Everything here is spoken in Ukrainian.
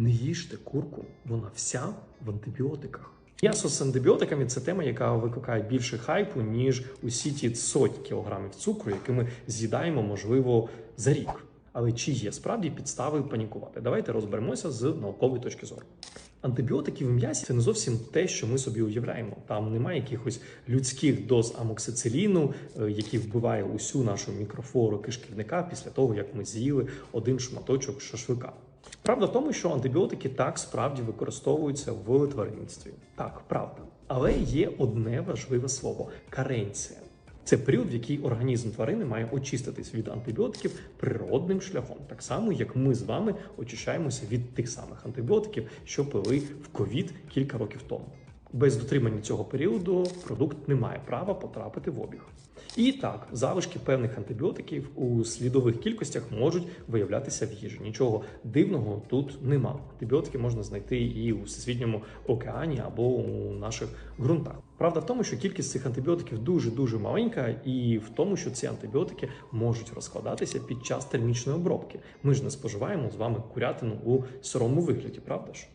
Не їжте курку, вона вся в антибіотиках. М'ясо з антибіотиками це тема, яка викликає більше хайпу, ніж усі ті сотні кілограмів цукру, які ми з'їдаємо, можливо, за рік. Але чи є справді підстави панікувати? Давайте розберемося з наукової точки зору. Антибіотики в м'ясі це не зовсім те, що ми собі уявляємо. Там немає якихось людських доз амоксициліну, е, який вбиває усю нашу мікрофлору кишківника після того, як ми з'їли один шматочок шашлика. Правда в тому, що антибіотики так справді використовуються в тваринництві. Так, правда. Але є одне важливе слово каренція. Це період, в який організм тварини має очиститись від антибіотиків природним шляхом, так само як ми з вами очищаємося від тих самих антибіотиків, що пили в ковід кілька років тому. Без дотримання цього періоду продукт не має права потрапити в обіг. І так, залишки певних антибіотиків у слідових кількостях можуть виявлятися в їжі. Нічого дивного тут нема. Антибіотики можна знайти і у всесвітньому океані або у наших ґрунтах. Правда в тому, що кількість цих антибіотиків дуже дуже маленька, і в тому, що ці антибіотики можуть розкладатися під час термічної обробки. Ми ж не споживаємо з вами курятину у сирому вигляді, правда ж?